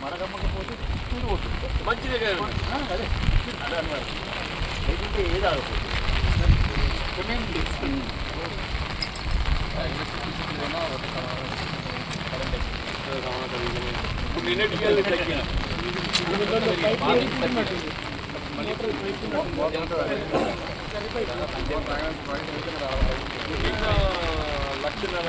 మనకమ్మకపోతే చూడు పోతుంది మంచిదే కదా. అదే అదే అన్నారు లేకుంటే ఏది ఆగకపోతుంది కొన్ని ఇప్పుడు నిన్నటికి వెళ్ళి లక్షన్నర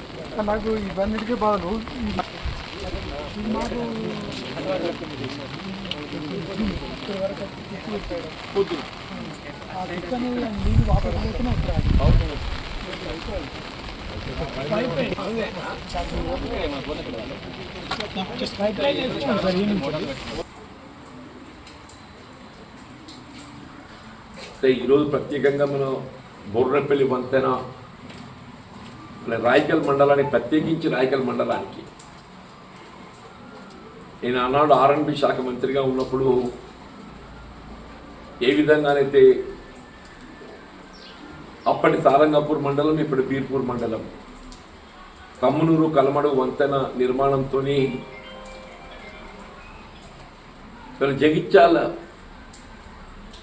నాకు ఇవన్నిటికీ బాధలు సినిమాకు ఆ నీళ్ళు వాపస్ వస్తారు ఈ ఈరోజు ప్రత్యేకంగా మనం బొర్రపల్లి వంతెన రాయకల్ మండలానికి ప్రత్యేకించి రాయకల్ మండలానికి. నేను ఆనాడు ఆర్ఎన్బి శాఖ మంత్రిగా ఉన్నప్పుడు ఏ విధంగానైతే అప్పటి సారంగపూర్ మండలం ఇప్పుడు బీర్పూర్ మండలం కమ్మునూరు కలమడు వంతెన నిర్మాణంతో జగిత్యాల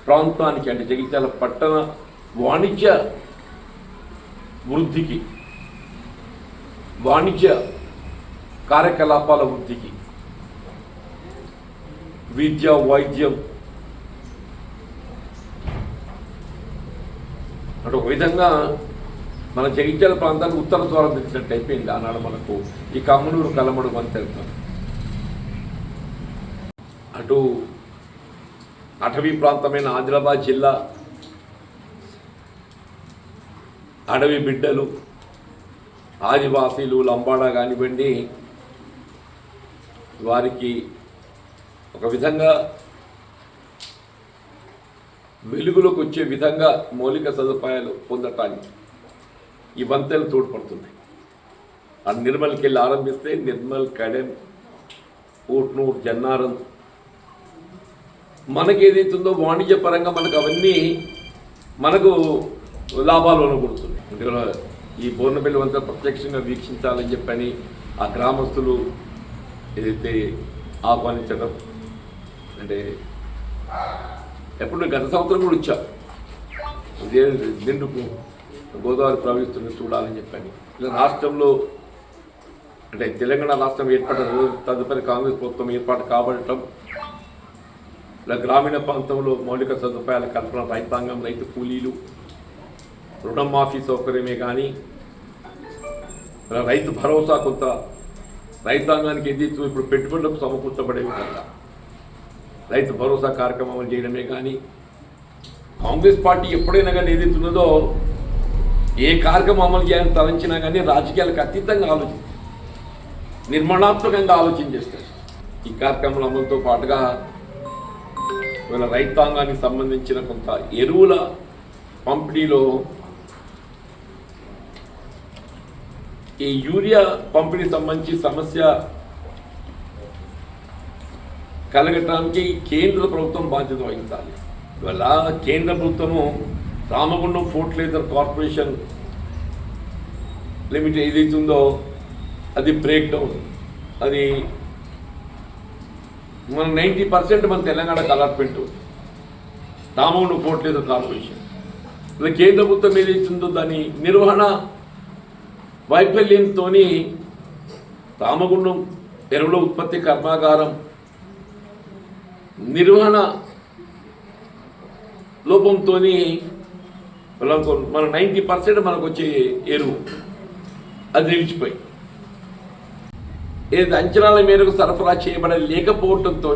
ప్రాంతానికి అంటే జగిత్యాల పట్టణ వాణిజ్య వృద్ధికి వాణిజ్య కార్యకలాపాల వృద్ధికి విద్య వైద్యం అటు ఒక విధంగా మన జగిత్యాల ప్రాంతానికి ఉత్తర ద్వారం తెచ్చినట్టు అయిపోయింది. ఆనాడు మనకు ఈ కమ్మనూరు కలమడు వంతెన అటు అటవీ ప్రాంతమైన ఆదిలాబాద్ జిల్లా అడవి బిడ్డలు ఆదివాసీలు లంబాడా కానివ్వండి వారికి ఒక విధంగా వెలుగులోకి వచ్చే విధంగా మౌలిక సదుపాయాలు పొందటానికి ఈ వంతెన తోడ్పడుతుంది. ఆ నిర్మల్కి వెళ్ళి ఆరంభిస్తే నిర్మల్ కడెం ఊట్నూరు జన్నారం మనకి ఏదైతుందో వాణిజ్య పరంగా మనకు అవన్నీ మనకు లాభాలు అనుకుంటుంది ఈ బోర్నబెల్లి వంత ప్రత్యక్షంగా వీక్షించాలని చెప్పని ఆ గ్రామస్తులు ఏదైతే ఆహ్వానించడం అంటే ఎప్పుడు గత సంవత్సరం కూడా వచ్చా ఇదే నిండుకు గోదావరి ప్రవహిస్తున్న చూడాలని చెప్పాను. ఇలా రాష్ట్రంలో అంటే తెలంగాణ రాష్ట్రం ఏర్పడిన రోజు తదుపరి కాంగ్రెస్ ప్రభుత్వం ఏర్పాటు కాబడటం ఇలా గ్రామీణ ప్రాంతంలో మౌలిక సదుపాయాల కల్పన రైతాంగం రైతు కూలీలు రుణమాఫీ సౌకర్యమే కానీ రైతు భరోసా కొంత రైతాంగానికి ఏది ఇప్పుడు పెట్టుబడులకు సమకూర్చబడే విధంగా. రైతు భరోసా కార్యక్రమం చేయడమే కానీ కాంగ్రెస్ పార్టీ ఎప్పుడైనా కానీ ఏదైతే ఉన్నదో ఏ కార్యక్రమం అమలు చేయాలని తలంచినా కానీ రాజకీయాలకు అతీతంగా ఆలోచించి నిర్మాణాత్మకంగా ఆలోచన చేస్తారు. ఈ కార్యక్రమాల అమలుతో పాటుగా ఇవాళ రైతాంగానికి సంబంధించిన కొంత ఎరువుల పంపిణీలో ఈ యూరియా పంపిణీ సంబంధించి సమస్య కలగటానికి కేంద్ర ప్రభుత్వం బాధ్యత వహించాలి. ఇవాళ కేంద్ర ప్రభుత్వము రామగుండం ఫోర్టిలైజర్ కార్పొరేషన్ లిమిట్ ఏదైతే ఉందో అది బ్రేక్ డౌన్. అది మన నైంటీ పర్సెంట్ మన తెలంగాణకు అలాట్మెంట్. రామగుండం ఫోర్టిలైజర్ కార్పొరేషన్. ఇలా కేంద్ర ప్రభుత్వం ఏదైతే ఉందో దాని నిర్వహణ వైఫల్యంతో రామగుండం ఎరువుల ఉత్పత్తి కర్మాగారం నిర్వహణ లోపంతో మన నైంటీ పర్సెంట్ మనకు వచ్చే ఎరువు. అది నిలిచిపోయి. ఏది అంచనాల మేరకు సరఫరా చేయబడ లేకపోవడంతో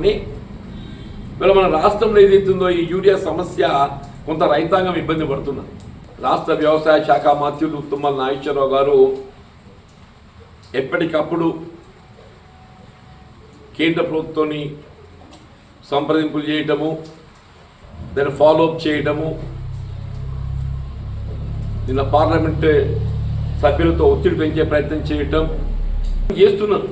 వీళ్ళ మన రాష్ట్రంలో ఏదైతుందో ఈ యూరియా సమస్య కొంత రైతాంగం ఇబ్బంది పడుతున్నారు రాష్ట్ర వ్యవసాయ శాఖ మంత్రులు తుమ్మల నాగేశ్వరరావు గారు ఎప్పటికప్పుడు కేంద్ర ప్రభుత్వాన్ని సంప్రదింపులు చేయటము దాన్ని ఫాలోఅప్ చేయటము నిన్న పార్లమెంట్ సభ్యులతో ఒత్తిడి పెంచే ప్రయత్నం చేయటం చేస్తున్నారు.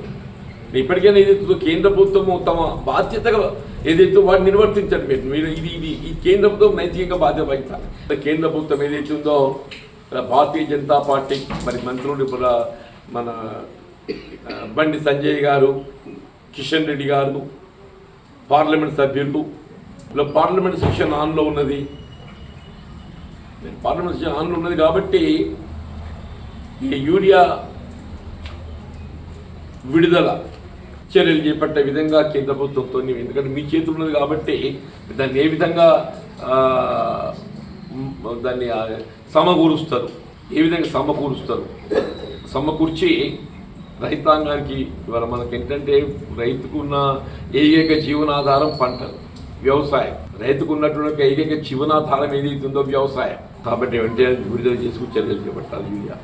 ఇప్పటికైనా ఇది కేంద్ర ప్రభుత్వము తమ బాధ్యతగా ఏదైతే వాటిని నిర్వర్తించండి మీరు మీరు ఇది ఇది ఈ కేంద్ర ప్రభుత్వం నైతికంగా బాధ్యత వహించాలి కేంద్ర ప్రభుత్వం ఏదైతే ఉందో భారతీయ జనతా పార్టీ మరి మంత్రులు ఇప్పుడు మన బండి సంజయ్ గారు కిషన్ రెడ్డి గారు పార్లమెంట్ సభ్యులు ఇలా పార్లమెంట్ సెక్షన్ ఆన్లో ఉన్నది. పార్లమెంట్ సెక్షన్ ఆన్లో ఉన్నది కాబట్టి ఈ యూరియా విడుదల చర్యలు చేపట్టే విధంగా కేంద్ర ప్రభుత్వంతో ఎందుకంటే మీ చేతులు ఉన్నది కాబట్టి దాన్ని ఏ విధంగా దాన్ని సమకూరుస్తారు? ఏ విధంగా సమకూరుస్తారు? సమకూర్చి రైతాంగానికి ఇవాళ మనకి ఏంటంటే రైతుకున్న ఏకైక జీవనాధారం పంటలు వ్యవసాయం. రైతుకు ఉన్నటువంటి ఏకైక జీవనాధారం ఏదైతే ఉందో వ్యవసాయం. కాబట్టి వెంటనే విడుదల చేసుకుని చర్యలు చేపట్టాలి యూరియా.